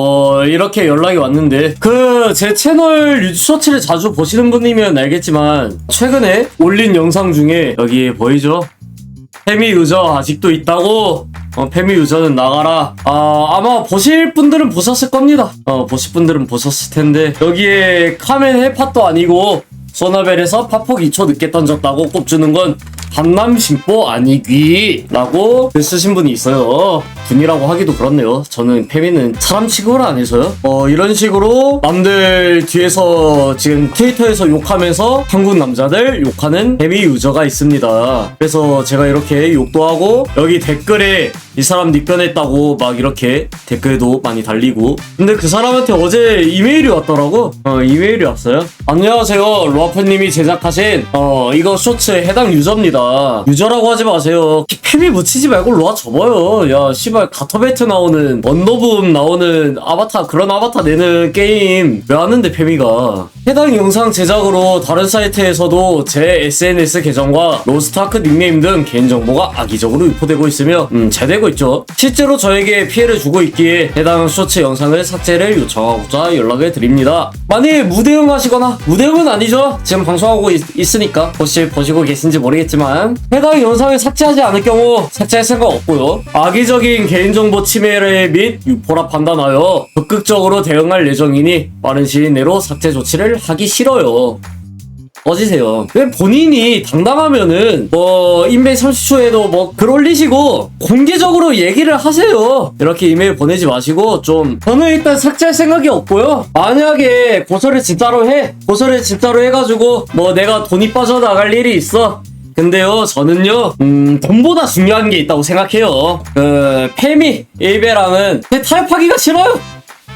어 이렇게 연락이 왔는데. 그 제 채널 유튜브 쇼츠를 자주 보시는 분이면 알겠지만 최근에 올린 영상 중에 여기 보이죠? 페미 유저 아직도 있다고? 어, 페미 유저는 나가라. 아 아마 보실 분들은 보셨을 겁니다. 어 보실 분들은 보셨을 텐데. 여기에 카멘 헬팟도 아니고 소나벨에서 파폭 2초 늦게 던졌다고 꼽주는 건 한남 심보 아니기 라고 글 쓰신 분이 있어요. 분이라고 하기도 그렇네요. 저는 페미는 사람 취급을 안 해서요. 어 이런 식으로 남들 뒤에서 지금 트위터에서 욕하면서 한국 남자들 욕하는 페미 유저가 있습니다. 그래서 제가 이렇게 욕도 하고 여기 댓글에 이 사람 닉변했다고 막 이렇게 댓글도 많이 달리고. 근데 그 사람한테 어제 이메일이 왔더라고. 어 이메일이 왔어요? 안녕하세요. 로아프님이 제작하신 어 이거 쇼츠 해당 유저입니다. 유저라고 하지 마세요. 페미 묻히지 말고 로아 접어요. 야 씨발 가터베트 나오는 원더붐 나오는 아바타 그런 아바타 내는 게임. 왜 하는데 페미가? 해당 영상 제작으로 다른 사이트에서도 제 SNS 계정과 로스트아크 닉네임 등 개인정보가 악의적으로 유포되고 있으며 음, 재 되고 있죠. 실제로 저에게 피해를 주고 있기에 해당 쇼츠 영상을 삭제를 요청하고자 연락을 드립니다. 만일 무대응 하시거나 무대응은 아니죠. 지금 방송하고 있, 으니까 혹시 보시고 계신지 모르겠지만 해당 영상을 삭제하지 않을 경우 삭제할 생각 없고요. 악의적인 개인정보 침해 및 유포라 판단하여 적극적으로 대응할 예정이니 빠른 시일 내로 삭제 조치를 하기 싫어요. 꺼지세요. 왜 본인이 당당하면은 뭐 인베 30초에도 뭐 글 올리시고 공개적으로 얘기를 하세요. 이렇게 이메일 보내지 마시고 좀 저는 일단 삭제할 생각이 없고요. 만약에 고소를 진짜로 해 고소를 진짜로 해가지고 뭐 내가 돈이 빠져나갈 일이 있어. 근데요, 저는요, 음, 돈보다 중요한 게 있다고 생각해요. 그, 페미, 일베랑은 타협하기가 싫어요.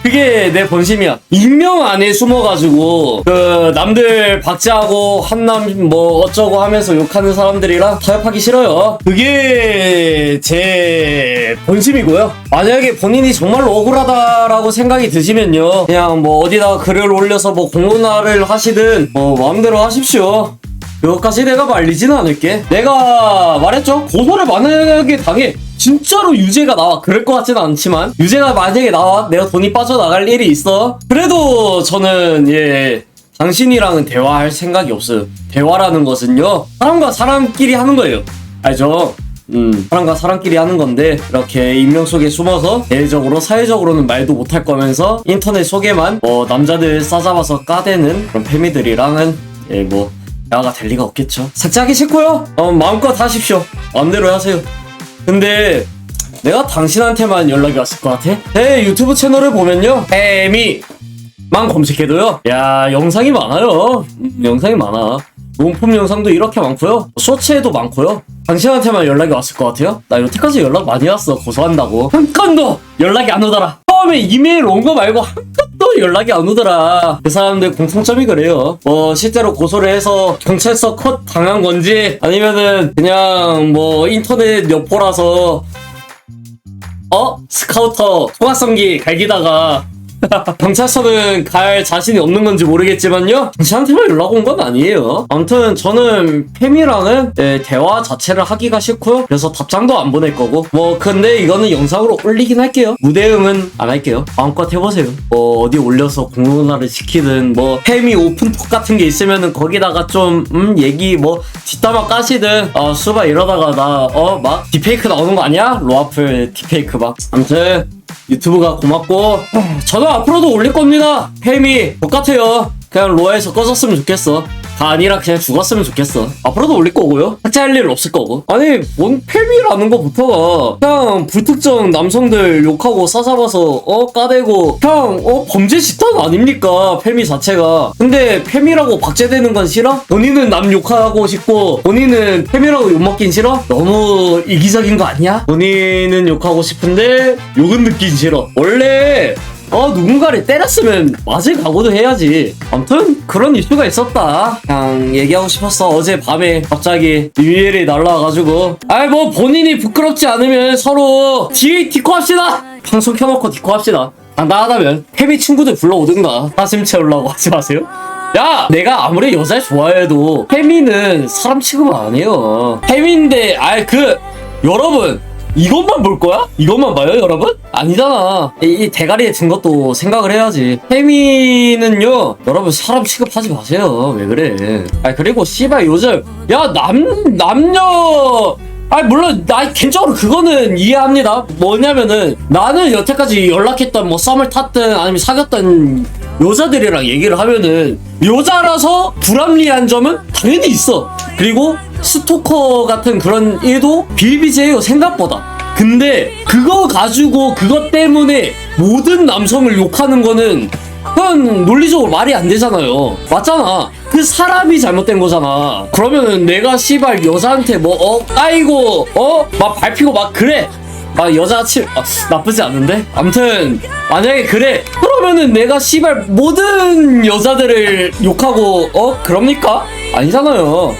그게 내 본심이야. 익명 안에 숨어가지고 그 남들 박제하고 한남 뭐 어쩌고 하면서 욕하는 사람들이랑 타협하기 싫어요. 그게 제 본심이고요. 만약에 본인이 정말로 억울하다라고 생각이 드시면요, 그냥 뭐 어디다 글을 올려서 뭐 공론화를 하시든 뭐 마음대로 하십시오. 그것까지 내가 말리지는 않을게. 내가 말했죠? 고소를 만약에 당해. 진짜로 유죄가 나와. 그럴 것 같지는 않지만. 유죄가 만약에 나와. 내가 돈이 빠져나갈 일이 있어. 그래도 저는, 예. 당신이랑은 대화할 생각이 없어요. 대화라는 것은요. 사람과 사람끼리 하는 거예요. 알죠? 음, 사람과 사람끼리 하는 건데 이렇게 익명 속에 숨어서 대외적으로 사회적으로는 말도 못할 거면서 인터넷 속에만 뭐 남자들 싸잡아서 까대는 그런 페미들이랑은 예, 뭐 대화가 될 리가 없겠죠. 삭제하기 싫고요. 어, 마음껏 하십시오. 마음대로 하세요. 근데 내가 당신한테만 연락이 왔을 것 같아? 제 유튜브 채널을 보면요. 해미 만 검색해도요. 야 영상이 많아요. 음, 영상이 많아. 용품 영상도 이렇게 많고요. 쇼츠에도 많고요. 당신한테만 연락이 왔을 것 같아요. 나 여태까지 연락 많이 왔어. 고소한다고. 한 건도 연락이 안 오더라. 처음에 이메일 온 거 말고 한 건도 연락이 안 오더라. 그 사람들 공통점이 그래요. 뭐 실제로 고소를 해서 경찰서 컷 당한 건지 아니면은 그냥 뭐 인터넷 여포라서 어? 스카우터 소각성기 갈기다가 경찰서는 갈 자신이 없는 건지 모르겠지만요. 당신한테만 연락 온 건 아니에요. 아무튼 저는 페미랑은 예, 대화 자체를 하기가 싫고요. 그래서 답장도 안 보낼 거고. 뭐 근데 이거는 영상으로 올리긴 할게요. 무대응은 안 할게요. 마음껏 해보세요. 뭐 어디 올려서 공론화를 시키든 뭐 페미 오픈톡 같은 게 있으면은 거기다가 좀 음, 얘기 뭐 뒷담화 까시든 아 수바 이러다가 나 어막 딥페이크 나오는 거 아니야? 로아플 딥페이크 막. 아무튼 유튜브가 고맙고 저도 앞으로도 올릴 겁니다. 햄이 똑같아요. 그냥 로아에서 꺼졌으면 좋겠어 다 아니라 그냥 죽었으면 좋겠어. 앞으로도 올릴 거고요. 삭제할 일 없을 거고. 아니 뭔 팸이라는 거부터가. 그냥 불특정 남성들 욕하고 싸잡아서 어 까대고. 그냥 어 범죄 집단 아닙니까? 팸이 자체가. 근데 팸이라고 박제되는 건 싫어? 본인은 남 욕하고 싶고 본인은 팸이라고 욕 먹긴 싫어? 너무 이기적인 거 아니야? 본인은 욕하고 싶은데 욕은 듣긴 싫어. 원래 어 누군가를 때렸으면 맞을 각오도 해야지. 아무튼 그런 이슈가 있었다. 그냥 얘기하고 싶었어. 어제 밤에 갑자기 이메일이 날라와가지고. 아이 뭐 본인이 부끄럽지 않으면 서로 뒤 디코 합시다. 방송 켜놓고 디코 합시다. 당당하다면 헤비 친구들 불러오든가. 가슴 채우려고 하지 마세요. 야 내가 아무리 여자 좋아해도 혜미는 사람 취급 안 해요. 혜미인데 아이 그 여러분 이것만 볼 거야? 이것만 봐요 여러분? 아니잖아. 이, 이 대가리에 든 것도 생각을 해야지. 혜미는요 여러분 사람 취급하지 마세요. 왜 그래? 아 그리고 씨발 요즘 야 남 남녀! 아 물론 나 개인적으로 그거는 이해합니다. 뭐냐면은 나는 여태까지 연락했던 뭐 썸을 탔든 아니면 사귀었던 여자들이랑 얘기를 하면은 여자라서 불합리한 점은 당연히 있어. 그리고 스토커 같은 그런 일도 비일비재해요 생각보다 근데 그거 가지고 그것 때문에 모든 남성을 욕하는 거는 그건 논리적으로 말이 안 되잖아요. 맞잖아. 그 사람이 잘못된 거잖아. 그러면은 내가 씨발 여자한테 뭐, 어, 까이고, 어? 막 밟히고 막 그래. 막 여자같이, 아, 나쁘지 않은데? 암튼, 만약에 그래. 그러면은 내가 씨발 모든 여자들을 욕하고, 어? 그럽니까? 아니잖아요.